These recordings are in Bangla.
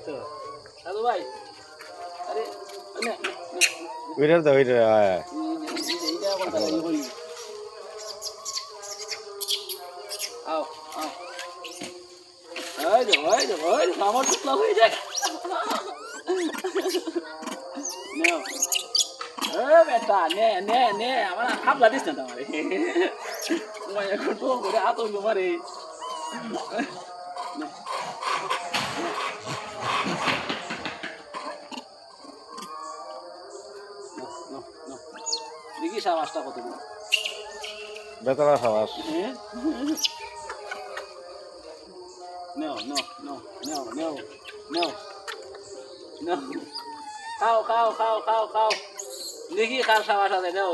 আচ্ছা। দাদু ভাই আরে ওইটার তো ওইটার হ্যাঁ আও আও। এই যে ওই যে ওই যে আমার টুকলা হয়ে যায়। নেও। এ বেটা নে নে নে আমার খাবলা দিস না তোমারে। মই এখন তো করে হাত হইল মারে দেখি সাবাসটা কত বেতলা সাবাস। হ্যাঁ? No, no, no, no, no, no, no. খাও খাও খাও খাও খাও। দেখি কার সাবাস আছে নাও।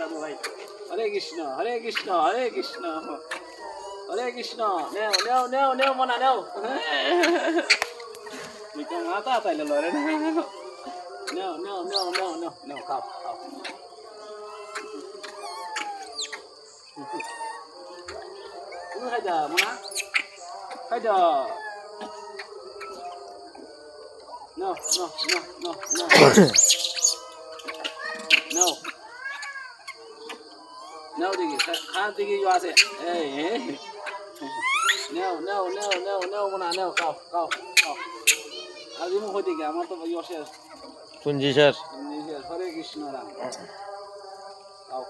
দাদু ভাই। হরে কৃষ্ণ হরে কৃষ্ণ হরে কৃষ্ণ। হরে কৃষ্ণ নেও নেও নেও নেও মনা নেও দিকো মাথা তাইলে লরে No, no, no, no, no, no, খাও খাও তুমি খাই যা মনা খাই যা No, no, no, no, no. no. No, Diggy. Khá Diggy vô xe. Ê, ê. No, no, no, no, no, mona, no, খাও খাও খাও আর দিমু হই দিকে আমার তো ইয়ে শেষ পুঞ্জি স্যার। নিজের হরে কৃষ্ণ রাম খাও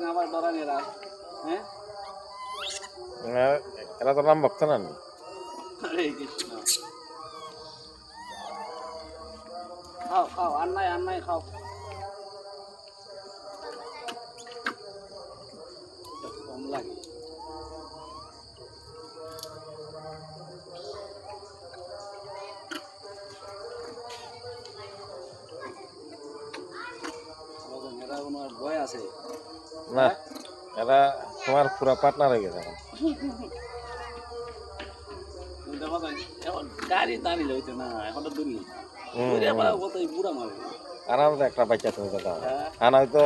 না হ্যাঁ এরা তো নাম ভক্ত না হরে কৃষ্ণ খাও খাও আর নাই আর নাই খাও। লাগে। ভয় আছে? না এরা তোমার পুরা পার্টনার হয়ে গেছে এখন। দেখা যায় এখন গাড়ি দাঁড়িয়ে লইতে না এখন তো দূরি। হুম, দূরে হুম। আবার কত বুড়া মারে আরামসে একটা বাচ্চা তুমি হ্যাঁ। আর হয়তো